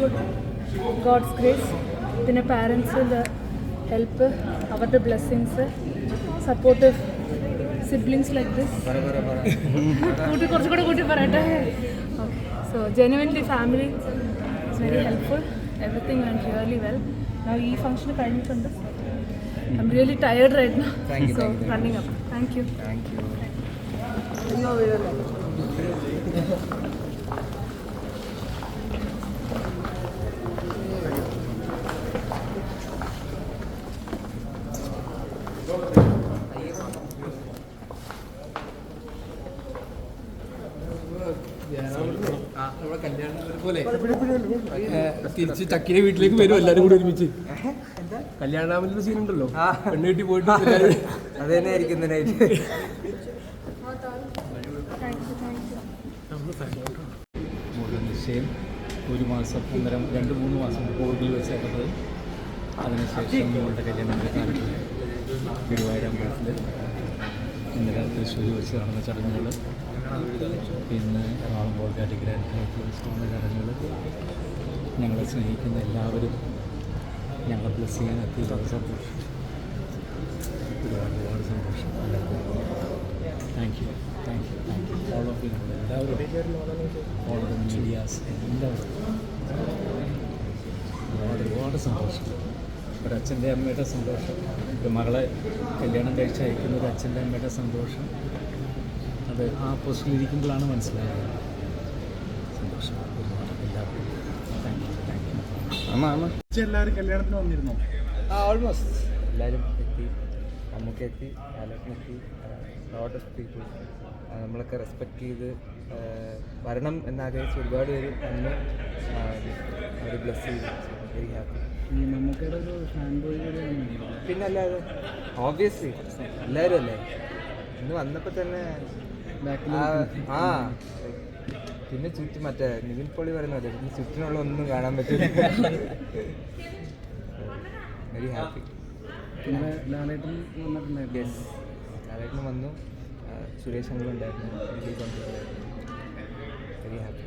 Good God's grace പിന്നെ പാരൻസിന്റെ help അവരുടെ blessings supportive siblings like this കൂട്ടി കുറച്ചുകൂടെ കൂട്ടി പറയട്ടെ? Okay so genuinely family it's very helpful everything and really well ഈ ഫംഗ്ഷൻ കഴിഞ്ഞിട്ടുണ്ട്. I'm really tired right you, so thank you. Running up thank you thank you തിരിച്ച് ചക്കിനെ വീട്ടിലേക്ക് വരും എല്ലാരും കൂടി ഒരുമിച്ച് കല്യാണാമലിന്റെ സീൻ ഉണ്ടല്ലോ. പെണ്ണ് വീട്ടിൽ പോയിട്ട് അത് തന്നെ ആയിരിക്കും നിശ്ചയം ഒരു മാസം ഒന്നര രണ്ട് മൂന്ന് മാസം കൂടുതൽ വെച്ചേക്കുന്നത് അതിനുശേഷം കല്യാണം ഗുരുവായൂർ ഇന്നലെ തൃശ്ശൂർ വെച്ച് നടന്ന ചടങ്ങുകൾ ഇന്ന് എറണാകുളം കാറ്റഗറി വെച്ച് നടന്ന ചടങ്ങുകൾ ഞങ്ങളെ സ്നേഹിക്കുന്ന എല്ലാവരും ഞങ്ങളെ ബ്ലസ് ചെയ്യാൻ എത്തിയത് സന്തോഷം. ഒരുപാട് ഒരുപാട് സന്തോഷം thank you thank you thank you all of you എല്ലാവരും. ഓൾ ഓഫ് മീഡിയാസ് എല്ലാവരും. ഒരുപാട് ഒരുപാട് സന്തോഷം. ഒരു അച്ഛന്റെ അമ്മയുടെ സന്തോഷം ഒരു മകളെ കല്യാണം കഴിച്ച് അയക്കുന്ന ഒരു അച്ഛന്റെ അമ്മയുടെ സന്തോഷം. അത് ആ പോസ്റ്റിലിരിക്കുമ്പോഴാണ് മനസ്സിലായത്. സന്തോഷം ഒരുപാട്. എല്ലാവർക്കും താങ്ക് യു താങ്ക് യു അമ്മ അമ്മ. എല്ലാവരും കല്യാണത്തിന് വന്നിരുന്നോ? ആ ഓൾമോസ്റ്റ് എല്ലാവരും എത്തി. നമുക്ക് എത്തി ആലോചന എത്തി ലോട്ട് ഓഫ് പീപ്പിൾ നമ്മളൊക്കെ റെസ്പെക്റ്റ് ചെയ്ത് വരണം എന്നാഗ്രഹിച്ച് ഒരുപാട് പേര് വന്ന്. അവർ ബ്ലസ് ചെയ്തു. വെരി ഹാപ്പി പിന്നെ അല്ലാതെ ഓബിയസ്ലി എല്ലാവരും അല്ലേ? ഇന്ന് വന്നപ്പോൾ തന്നെ ആ പിന്നെ ചുറ്റും മറ്റേ നിവിൻ പോളി പറയുന്നത് പിന്നെ ചുറ്റിനുള്ള ഒന്നും കാണാൻ പറ്റില്ല. വെരി ഹാപ്പി പിന്നെ ലാലേട്ടൻ വന്നിട്ടുണ്ടായിരുന്നു. യെസ് ലാലേട്ടന് വന്നു. സുരേഷ് അങ്കിൾ ഉണ്ടായിരുന്നു വെരി ഹാപ്പി